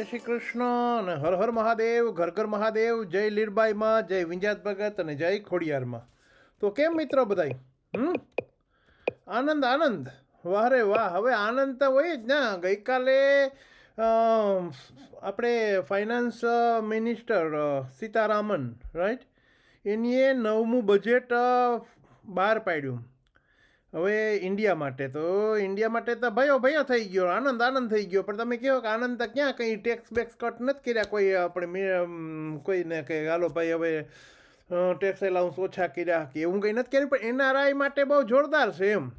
જય શ્રી કૃષ્ણ અને હર હર મહાદેવ, ઘર ઘર મહાદેવ, જય લીરબાઈમાં જય વિંજાત ભગત અને જય ખોડિયારમાં તો કેમ મિત્રો બધાય? હમ? આનંદ આનંદ. વાહ રે વાહ. હવે આનંદ તો હોય જ ના. ગઈકાલે આપણે ફાઇનાન્સ મિનિસ્ટર સીતારામન રાઈટ એનીએ નવમું બજેટ બહાર પાડ્યું. હવે ઇન્ડિયા માટે તો, ઇન્ડિયા માટે તો ભયો ભયો થઈ ગયો, આનંદ આનંદ થઈ ગયો. પણ તમે કહો કે આનંદ તો ક્યાં કંઈ ટેક્સ બેક્સ કટ નથી કર્યા? કોઈ આપણે કોઈને કે હાલો ભાઈ હવે ટેક્સ એલાઉન્સ ઓછા કર્યા કે એવું કંઈ નથી કર્યું? પણ એનઆરઆઈ માટે બહુ જોરદાર છે એમ.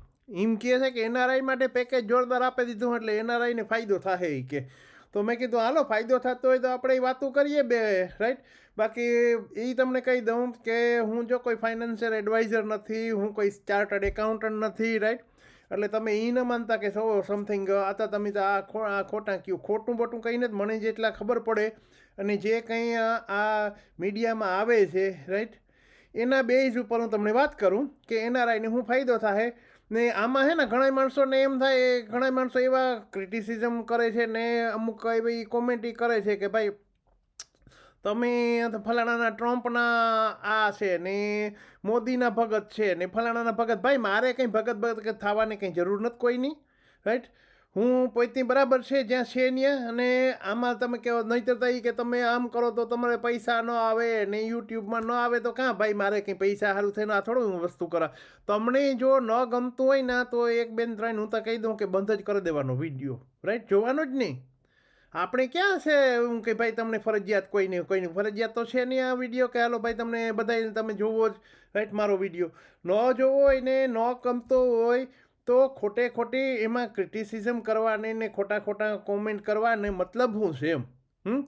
એમ કહે છે કે એનઆરઆઈ માટે પેકેજ જોરદાર આપી દીધું એટલે એનઆરઆઈને ફાયદો થશે એ કે. તો મેં કીધું, હાલો, ફાયદો થતો હોય તો આપણે વાતો કરીએ બે રાઈટ બાકી એ તમને કહી દઉં કે હું જો કોઈ ફાઇનાન્શિયલ એડવાઇઝર નથી, હું કોઈ ચાર્ટર્ડ એકાઉન્ટન્ટ નથી રાઈટ એટલે તમે એ ન માનતા કે સો સમથિંગ આતા તમે તો આ ખો, આ ખોટા કયું? ખોટું બોટું કહીને જ મને જેટલા ખબર પડે અને જે કંઈ આ આ મીડિયામાં આવે છે રાઈટ એના બેઝ ઉપર હું તમને વાત કરું કે એનઆરઆઈને હું ફાયદો થાય ને આમાં હે ને ઘણા માણસોને એમ થાય ઘણા માણસો એવા ક્રિટિસિઝમ કરે છે ને અમુક એવી કોમેન્ટ કરે છે કે ભાઈ તમે ફલાણાના ટ્રમ્પના આ છે ને મોદીના ભગત છે ને ફલાણાના ભગત. ભાઈ, મારે કંઈ ભગત ભગત થવાની કંઈ જરૂર નથી કોઈની રાઈટ હું પોતે બરાબર છે, જ્યાં છે ત્યાં અને આમાં તમે કહેવા નહીંતર તો ઈ કે તમે આમ કરો તો તમારે પૈસા ન આવે ને યુટ્યુબમાં ન આવે તો કાં? ભાઈ, મારે કંઈ પૈસા સારું થઈને આ થોડું હું વસ્તુ કરા. તમને જો ન ગમતું હોય ને, તો એક, બેન ત્રણ હું તો કહી દઉં કે બંધ જ કરી દેવાનો વીડિયો રાઈટ જોવાનો જ નહીં. આપણે ક્યાં છે હું કે ભાઈ તમને ફરજિયાત કોઈને કોઈને ફરજિયાત તો છે નહીં આ વીડિયો કે હાલો ભાઈ તમને બધાને તમે જોવો જ રાઈટ મારો વીડિયો ન જોવો હોય ને ન ગમતો હોય તો ખોટે ખોટી એમાં ક્રિટિસિઝમ કરવાને ને ખોટા ખોટા કોમેન્ટ કરવાને મતલબ શું છે એમ? હમ?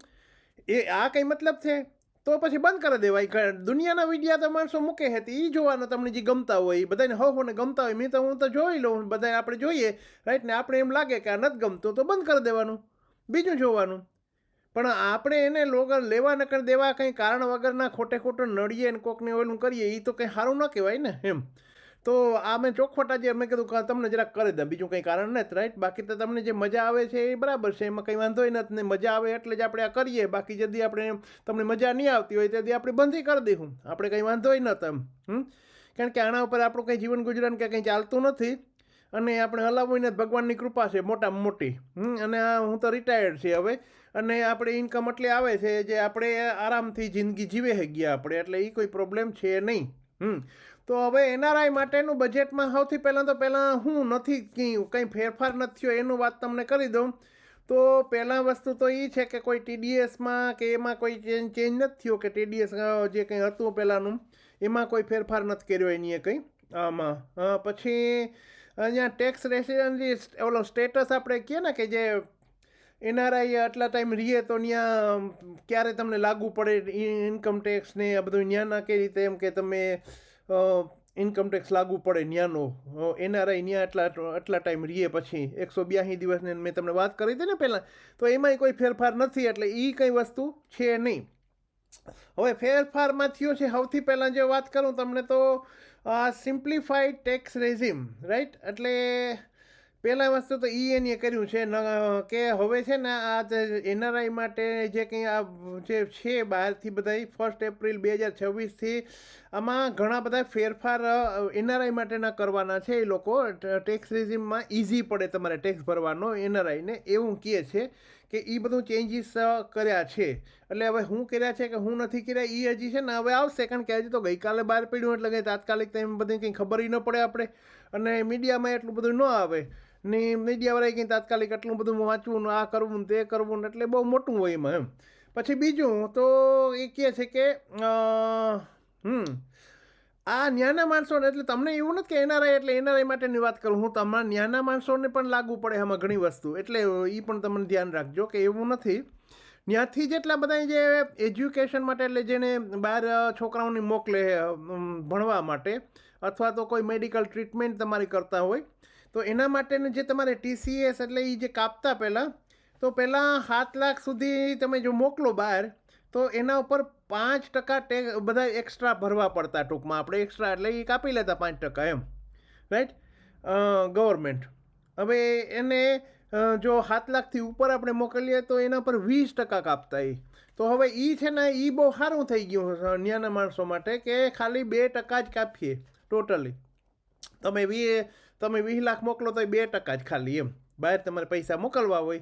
એ આ કંઈ મતલબ છે? તો પછી બંધ કરી દેવાય. કારણ દુનિયાના વિડીયા તો માણસો મૂકે છે એ જોવાનો તમને જે ગમતા હોય એ બધાને હો ને ગમતા હોય. મેં તો હું તો જોઈ લઉં બધા આપણે જોઈએ રાઈટ ને આપણે એમ લાગે કે આ નથી ગમતું, તો બંધ કરી દેવાનું. બીજું જોવાનું. પણ આપણે એને લોગર લેવા નકર દેવા કંઈ કારણ વગરના ખોટે ખોટો નડીએ ને કોકને ઓલું કરીએ એ તો કંઈ સારું ન કહેવાય ને, એમ. તો આ મેં ચોખવટા જે મેં કીધું, કે, તમને જરાક કરી દે બીજું કંઈ કારણ નથી રાઈટ બાકી તો તમને જે મજા આવે છે એ બરાબર છે, એમાં કંઈ વાંધો નથી ને મજા આવે એટલે જ આપણે આ કરીએ, બાકી જદી આપણે તમને મજા નહીં આવતી હોય તેથી આપણે બંધી કરી દઈશું. આપણે કંઈ વાંધો નથી એમ કારણ કે આના ઉપર આપણું કંઈ જીવન ગુજરાન કે કંઈ ચાલતું નથી. અને આપણે હલાવીને ભગવાનની કૃપા છે, મોટામાં મોટી. અને હું તો રિટાયર્ડ છે હવે. અને આપણે ઇન્કમ એટલે આવે છે જે આપણે આરામથી જિંદગી જીવે ગયા આપણે, એટલે એ કોઈ પ્રોબ્લેમ છે નહીં. તો હવે એનઆરઆઈ માટેનું બજેટમાં સૌથી પહેલાં તો પહેલાં હું નથી કંઈ ફેરફાર નથી થયો, એનું વાત તમને કરી દઉં. તો પહેલાં વસ્તુ તો એ છે કે કોઈ ટીડીએસમાં કે એમાં કોઈ ચેન્જ ચેન્જ નથી થયો કે ટીડીએસ જે કંઈ હતું પહેલાંનું, એમાં કોઈ ફેરફાર નથી કર્યો એની કંઈ. આમાં પછી અહીંયા ટેક્સ રેસિડન્સી ઓલો સ્ટેટસ આપણે કહીએ ને કે જે એનઆરઆઈ આટલા ટાઈમ રહીએ તો ત્યાં ક્યારે તમને લાગુ પડે ઇન્કમ ટેક્સ ને આ બધું ન્યાના કઈ રીતે એમ કે તમે ઇન્કમ ટેક્સ લાગુ પડે ન્યાનો એનઆરઆઈ ન્યા આટલા આટલા ટાઈમ રહીએ પછી. એકસો બ્યાસી દિવસની મેં તમને વાત કરી હતી ને પહેલાં, તો એમાંય કોઈ ફેરફાર નથી એટલે એ કંઈ વસ્તુ છે નહીં. હવે ફેરફારમાં થયો છે. સૌથી પહેલાં જે વાત કરું તમને તો સિમ્પ્લિફાઈડ ટેક્સ રેઝિમ રાઈટ એટલે પહેલાં વસ્તુ તો ઈ એનીએ કર્યું છે કે હવે છે ને આ એનઆરઆઈ માટે જે કંઈ આ જે છે બહારથી બધા ફર્સ્ટ એપ્રિલ બે હજાર છવ્વીસથી આમાં ઘણા બધા ફેરફાર એનઆરઆઈ માટેના કરવાના છે એ લોકો. ટેક્સ રેઝિમમાં ઇઝી પડે તમારે ટેક્સ ભરવાનો, એનઆરઆઈને એવું કહે છે કે એ બધું ચેન્જીસ કર્યા છે. એટલે હવે હું કર્યા છે કે હું નથી કર્યા એ હજી છે ને હવે આવશે. કારણ કે હજી તો ગઈકાલે બહાર પડ્યું એટલે કંઈ તાત્કાલિક તો એમ બધી કંઈ ખબર ન પડે આપણે. અને મીડિયામાં એટલું બધું ન આવે. ને મીડિયાવાળાએ કંઈ તાત્કાલિક એટલું બધું વાંચવું ને આ કરવું ને તે કરવું ને એટલે બહુ મોટું હોય એમાં એમ. પછી બીજું તો એ કહે છે કે હમ આ ન્યાના માણસોને, એટલે તમને એવું નથી કે એનઆરઆઈ એટલે એનઆરઆઈ માટેની વાત કરું. હું તમારા ન્યાના માણસોને પણ લાગુ પડે આમાં ઘણી વસ્તુ. એટલે એ પણ તમને ધ્યાન રાખજો કે એવું નથી. ત્યાંથી જેટલા બધા જે એજ્યુકેશન માટે, એટલે જેને બહાર છોકરાઓને મોકલે ભણવા માટે, અથવા તો કોઈ મેડિકલ ટ્રીટમેન્ટ તમારી કરતા હોય, તો એના માટેને જે તમારે ટીસીએસ એટલે એ જે કાપતા પહેલાં, તો પહેલાં સાત લાખ સુધી તમે જો મોકલો બહાર તો એના ઉપર પાંચ ટકા ટેક્સ બધા એક્સ્ટ્રા ભરવા પડતા ટૂંકમાં. આપણે એક્સ્ટ્રા એટલે એ કાપી લેતા પાંચ ટકા એમ. રાઈટ ગવર્મેન્ટ હવે એને જો સાત લાખથી ઉપર આપણે મોકલીએ તો એના પર વીસ ટકા કાપતા એ તો હવે એ છે ને એ બહુ સારું થઈ ગયું અન્યના માણસો માટે કે ખાલી બે ટકા જ કાપીએ ટોટલી. તમે વી, તમે વીસ લાખ મોકલો તો બે ટકા જ ખાલી એમ. બહાર તમારે પૈસા મોકલવા હોય.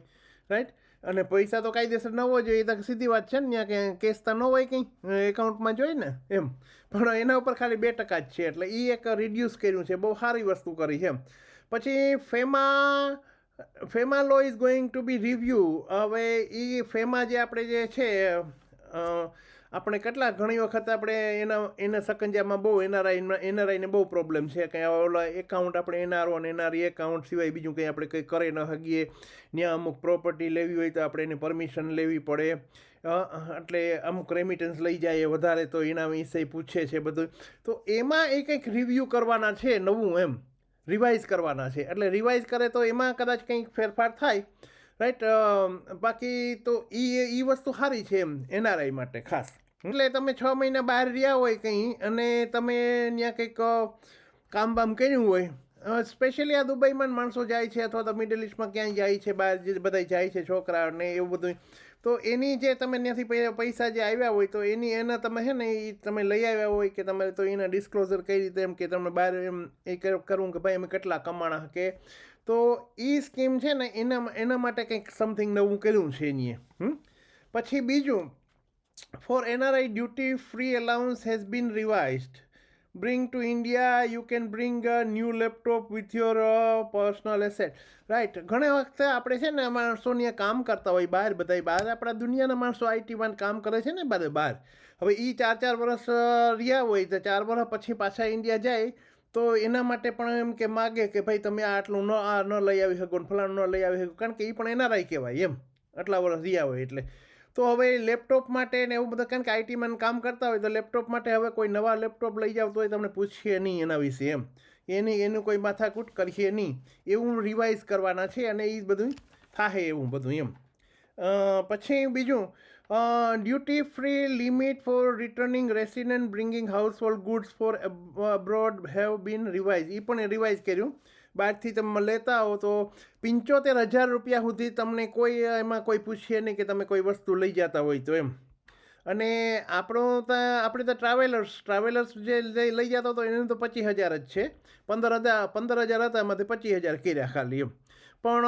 રાઈટ અને પૈસા તો કાયદેસર ન હોવો જોઈએ તો સીધી વાત છે ને, ત્યાં કે કેસ તો ન હોય કંઈ એકાઉન્ટમાં જોઈએ ને, એમ. પણ એના ઉપર ખાલી બે ટકા જ છે, એટલે એ એક રિડ્યુસ કર્યું છે, બહુ સારી વસ્તુ કરી છે પછી FEMA FEMA law is going to be review હવે એ ફેમા જે આપણે જે છે આપણે કેટલા, ઘણી વખત આપણે એના એના સકંજામાં બહુ એનઆરઆઈ, એનઆરઆઈને બહુ પ્રોબ્લેમ છે કે ઓલા એકાઉન્ટ આપણે એનઆરઓ અને એનઆરઈ એકાઉન્ટ સિવાય બીજું કંઈ આપણે કંઈ કરી ન શકીએ. ત્યાં અમુક પ્રોપર્ટી લેવી હોય તો આપણે એની પરમિશન લેવી પડે. એટલે અમુક રેમિટન્સ લઈ જાય વધારે તો એના વિશે પૂછે છે બધું. તો એમાં એ કંઈક રિવ્યૂ કરવાના છે નવું એમ. રિવાઇઝ કરવાના છે. એટલે રિવાઇઝ કરે તો એમાં કદાચ કંઈક ફેરફાર થાય. રાઈટ બાકી તો એ એ વસ્તુ સારી છે એમ એનઆરઆઈ માટે ખાસ. એટલે તમે છ મહિના બહાર રહ્યા હોય કંઈ અને તમે ત્યાં કંઈક કામ બામ કર્યું હોય સ્પેશિયલી આ દુબઈમાં માણસો જાય છે અથવા તો મિડલ ઇસ્ટમાં ક્યાંય જાય છે, બહાર જે બધા જાય છે, છોકરા ને એવું બધું તો એની જે તમે ત્યાંથી પૈસા જે આવ્યા હોય, તો એની, એના તમે છે ને એ તમે લઈ આવ્યા હોય કે તમારે તો એના ડિસ્ક્લોઝર કઈ રીતે એમ કે તમે બહાર એમ એ કરવું કે ભાઈ અમે કેટલા કમાણા કે. તો એ સ્કીમ છે ને એના એના માટે કંઈક સમથિંગ નવું કર્યું છે એની પછી બીજું for NRI duty free allowance has been revised. Bring to India, you can bring a new laptop with your uh, personal asset. Right ઘણા વખતે આપણે છે ને માણસોની કામ કરતા હોય બહાર બધાય બહાર. આપણા દુનિયાના માણસો આઈટીમાં કામ કરે છે ને બધા બહાર. હવે એ ચાર ચાર વર્ષ રહ્યા હોય તો ચાર વર્ષ પછી પાછા ઇન્ડિયા જાય તો એના માટે પણ એમ કે માગે કે ભાઈ તમે આટલું ન આ ન લઈ આવી શકો ફલાણું ન લઈ આવી શકો. કારણ કે એ પણ એના રાય કહેવાય એમ. આટલા વર્ષ રહ્યા હોય એટલે. તો હવે લેપટોપ માટે ને એવું બધું, કારણ કે આઈટીમાં કામ કરતા હોય તો લેપટોપ માટે હવે કોઈ નવા લેપટોપ લઈ જાવ તો તમને પૂછીએ નહીં એના વિશે એમ. એની, એનું કોઈ માથાકૂટ કરીએ નહીં. એવું રિવાઇઝ કરવાના છે અને એ બધું થાય એવું બધું એમ. પછી બીજું duty free limit for returning resident bringing household goods for abroad have been revise એ પણ રિવાઇઝ કર્યું. બહારથી તમે લેતા હો તો પંચોતેર હજાર રૂપિયા સુધી તમને કોઈ, એમાં કોઈ પૂછીએ નહીં કે તમે કોઈ વસ્તુ લઈ જતા હોય તો એમ. અને આપણો તો, આપણે તો ટ્રાવેલર્સ ટ્રાવેલર્સ જે લઈ જતા તો એનું તો પચીસ હજાર જ છે. પંદર હજાર પંદર હજાર હતા એમાંથી પચીસ હજાર કર્યા ખાલી એમ. પણ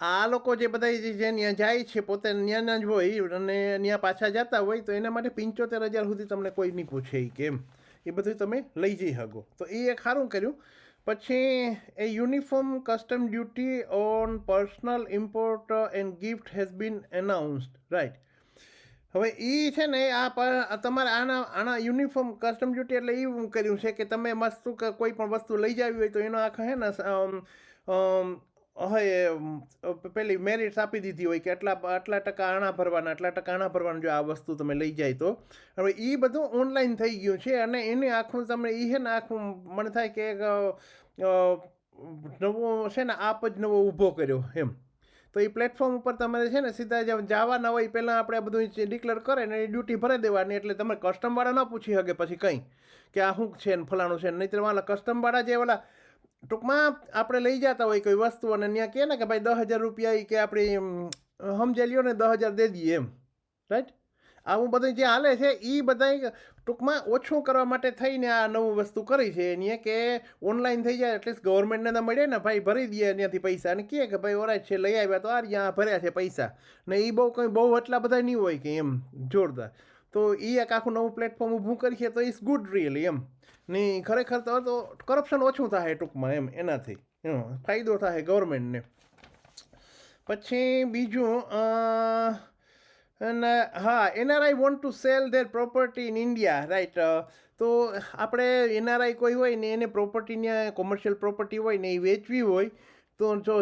આ લોકો જે બધા જે ત્યાં જાય છે, પોતે ત્યાંના જ હોય અને ત્યાં પાછા જતા હોય તો એના માટે પંચોતેર હજાર સુધી તમને કોઈ નહીં પૂછે કેમ. એ બધું તમે લઈ જઈ શકો. તો એ એક સારું કર્યું. પછી એ uniform custom duty on personal import and gift has been announced right હવે એ છે ને, આ તમારે આના આના યુનિફોર્મ કસ્ટમ ડ્યુટી એટલે એવું કર્યું છે કે તમે મસ્ત કોઈ પણ વસ્તુ લઈ જાવી હોય તો એનો આખા હે ને અમ, પેલી મેરિટ્સ આપી દીધી હોય કે આટલા આટલા ટકા આણા ભરવાના આટલા ટકા આણા ભરવાના જો આ વસ્તુ તમે લઈ જાય તો. હવે એ બધું ઓનલાઈન થઈ ગયું છે અને એને આખું તમને એ છે ને આખું મને થાય કે નવો છે ને આપ જ નવો ઊભો કર્યો એમ. તો એ પ્લેટફોર્મ ઉપર તમારે છે ને સીધા જ જવાના હોય પહેલાં આપણે આ બધું ડિક્લેર કરે ને એ ડ્યુટી ભરી દેવાની એટલે તમે કસ્ટમવાળા ન પૂછી શકે પછી કંઈ. કે આ શું છે ને ફલાણું છે ને? નહીંતર વાળા કસ્ટમવાળા જે ઓલા ટૂંકમાં આપણે લઈ જતા હોય કોઈ વસ્તુ અને ત્યાં કહે ને કે ભાઈ દસ હજાર રૂપિયા કે આપણે સમજે લ્યો ને દસ હજાર દે દઈએ એમ. રાઈટ આવું બધું જે હાલે છે એ બધા ટૂંકમાં ઓછું કરવા માટે થઈને આ નવું વસ્તુ કરી છે. એની કે ઓનલાઈન થઈ જાય, એટલીસ્ટ ગવર્મેન્ટને તો મળે ને ભાઈ ભરી દઈએ ત્યાંથી પૈસા. અને કહે કે ભાઈ ઓરાય છે, લઈ આવ્યા તો આ રહ્યા, ભર્યા છે પૈસા. ને એ બહુ કંઈ બહુ એટલા બધા નહીં હોય કે એમ, જોરદાર. તો એ એક આખું નવું પ્લેટફોર્મ ઊભું કરીએ તો ઇઝ ગુડ રિયલી એમ. ને ખરેખર તો તો કરપ્શન ઓછું થાય ટૂંકમાં એમ, એનાથી. ફાયદો થાય ગવર્મેન્ટને પછી બીજું અને હા NRI want to sell their property in India right તો આપણે એનઆરઆઈ કોઈ હોય ને એને પ્રોપર્ટીને કોમર્શિયલ પ્રોપર્ટી હોય ને એ વેચવી હોય, તો જો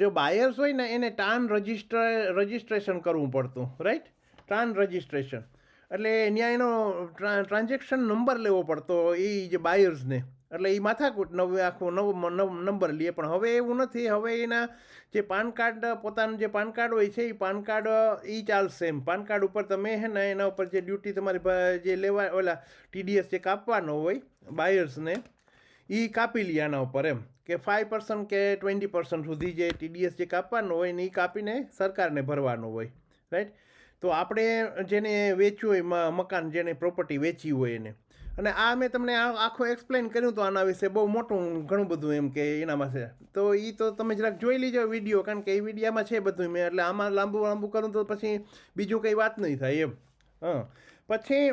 જો બાયર્સ હોય ને એને ટાન રજિસ્ટર, રજિસ્ટ્રેશન કરવું પડતું રાઈટ ટાન રજિસ્ટ્રેશન. એટલે ત્યાં એનો ટ્રાન્ઝેક્શન નંબર લેવો પડતો એ જે બાયર્સને. એટલે એ માથાકૂટ નવું, આખો નવો નંબર લે, પણ હવે એવું નથી. હવે એના જે પાન કાર્ડ, પોતાનું જે પાન કાર્ડ હોય છે એ પાન કાર્ડ એ ચાલશે એમ. પાન કાર્ડ ઉપર તમે હે ને એના ઉપર જે ડ્યુટી તમારી જે લેવા, ઓલા ટીડીએસ જે કાપવાનો હોય, બાયર્સને એ કાપી લે આના ઉપર એમ. કે ફાઇવ પર્સન્ટ કે ટ્વેન્ટી પર્સન્ટ સુધી જે ટીડીએસ જે કાપવાનો હોય ને એ કાપીને સરકારને ભરવાનો હોય. રાઈટ? તો આપણે જેને વેચ્યું હોય મકાન, જેને પ્રોપર્ટી વેચી હોય એને. અને આ મેં તમને આખું એક્સપ્લેન કર્યું તો આના વિશે બહુ મોટું ઘણું બધું એમ કે એનામાં છે. તો એ તો તમે જરાક જોઈ લીજો વીડિયો કારણ કે એ વિડીયામાં છે બધું મેં, એટલે આમાં લાંબુ લાંબુ કરું તો પછી બીજું કંઈ વાત નહીં થાય એમ. હા. પછી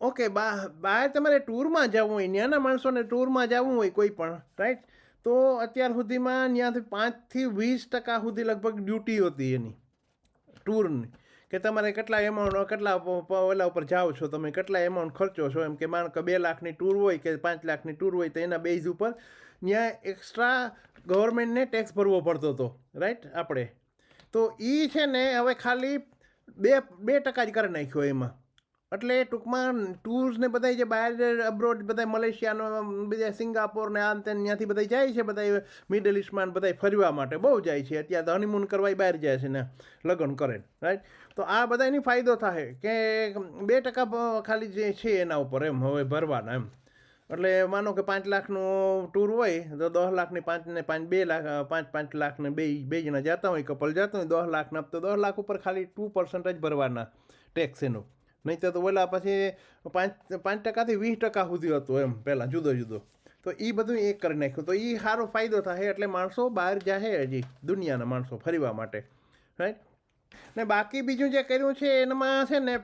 ઓકે બા, બહાર તમારે ટૂરમાં જવું હોય, ત્યાંના માણસોને ટૂરમાં જવું હોય કોઈ પણ રાઈટ તો અત્યાર સુધીમાં ત્યાંથી પાંચથી વીસ ટકા સુધી લગભગ ડ્યુટી હતી એની. ટૂરની કે તમારે કેટલા એમાઉન્ટ કેટલા ઓલા ઉપર જાઓ છો તમે, કેટલા એમાઉન્ટ ખર્ચો છો? એમ કે માનો કે બે લાખની ટૂર હોય કે પાંચ લાખની ટૂર હોય તો એના બેઝ ઉપર ત્યાં એક્સ્ટ્રા ગવર્મેન્ટને ટેક્સ ભરવો પડતો હતો. રાઈટ આપણે. તો એ છે ને હવે ખાલી બે બે ટકા જ કરી નાખ્યો એમાં. એટલે ટૂંકમાં ટૂર્સ ને બધા જે બહાર અબ્રોડ બધા મલેશિયાનો બધા સિંગાપોર ને આમ તેમ ત્યાંથી બધા જાય છે બધા મિડલ ઇસ્ટમાં બધા ફરવા માટે. બહુ જાય છે. અત્યારે તો હનીમૂન કરવા બહાર જાય છે ને લગ્ન કરે રાઈટ તો આ બધા એની ફાયદો થાય કે બે ટકા ખાલી જે છે એના ઉપર એમ, હવે ભરવાના એમ. એટલે માનો કે પાંચ લાખનું ટૂર હોય, તો દસ લાખની પાંચ ને પાંચ, બે લાખ, પાંચ પાંચ લાખને બે બે જણા જતા હોય કપલ જતા હોય, દસ લાખના તો દસ લાખ ઉપર ખાલી ટુ પર્સન્ટ જ ભરવાના ટેક્સ એનું. નહીં તો ઓલા પછી પાંચ પાંચ ટકાથી વીસ ટકા સુધી હતું એમ પહેલાં, જુદો જુદો. તો એ બધું એક કરી નાખ્યું. તો એ સારો ફાયદો થાય એટલે માણસો બહાર જાય હજી, દુનિયાના માણસો ફરવા માટે રાઈટ ને બાકી બીજું જે કર્યું છે એનામાં છે ને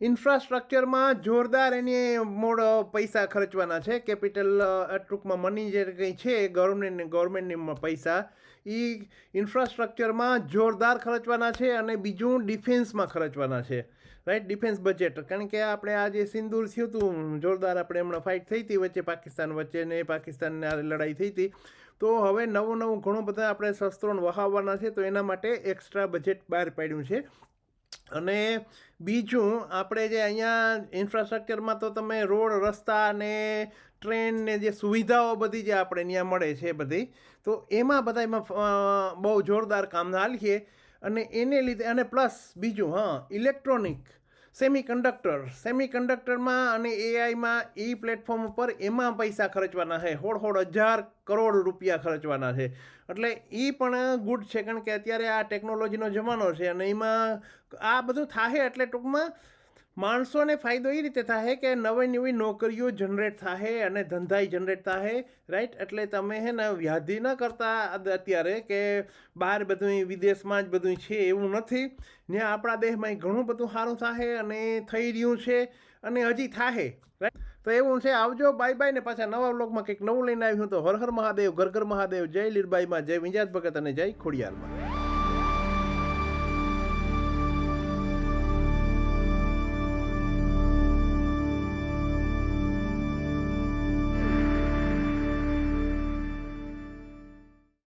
ઇન્ફ્રાસ્ટ્રક્ચરમાં જોરદાર એની મોડ પૈસા ખર્ચવાના છે. કેપિટલ ટૂંકમાં મની જે કંઈ છે ગવર્મેન્ટ ગવર્મેન્ટની પૈસા એ ઇન્ફ્રાસ્ટ્રક્ચરમાં જોરદાર ખર્ચવાના છે અને બીજું ડિફેન્સમાં ખર્ચવાના છે. રાઈટ ડિફેન્સ બજેટ કારણ કે આપણે આ જે સિંદૂર થયું હતું, જોરદાર આપણે હમણાં ફાઇટ થઈ હતી વચ્ચે પાકિસ્તાન વચ્ચે ને પાકિસ્તાનને આ લડાઈ થઈ હતી. તો હવે નવું નવું ઘણું બધા આપણે શસ્ત્રોને વહાવવાના છે, તો એના માટે એક્સ્ટ્રા બજેટ બહાર પાડ્યું છે. અને બીજું, આપણે જે અહીંયા ઇન્ફ્રાસ્ટ્રક્ચરમાં તો તમે રોડ, રસ્તા ને ટ્રેન ને જે સુવિધાઓ બધી જે આપણે ત્યાં મળે છે બધી, તો એમાં બધા એમાં બહુ જોરદાર કામ હાલીએ અને એને લીધે, અને પ્લસ બીજું, હા, ઇલેક્ટ્રોનિક, સેમિકન્ડક્ટર. સેમિકન્ડક્ટરમાં સેમી કન્ડક્ટરમાં અને એઆઈમાં એ પ્લેટફોર્મ ઉપર એમાં પૈસા ખર્ચવાના છે. હોળ હોળ હજાર કરોડ રૂપિયા ખર્ચવાના છે. એટલે એ પણ ગુડ છે, કારણ કે અત્યારે આ ટેકનોલોજીનો જમાનો છે અને એમાં આ બધું થાય એટલે ટૂંકમાં માણસોને ફાયદો એ રીતે થાય કે નવી નવી નોકરીઓ જનરેટ થાય અને ધંધાઈ જનરેટ થાય રાઈટ એટલે તમે હે ને વ્યાધિ ન કરતા અત્યારે કે બહાર બધું વિદેશમાં જ બધું છે એવું નથી. ને આપણા દેશમાં ઘણું બધું સારું થાય અને થઈ રહ્યું છે અને હજી થાય રાઈટ તો એવું છે, આવજો બાય બાય ને પાછા નવા બ્લોગમાં કંઈક નવું લઈને આવ્યું તો હર હર મહાદેવ, ઘર ઘર મહાદેવ, જય લીરબાઈમાં, જય વિંજાત ભગત અને જય ખોડિયારમાં.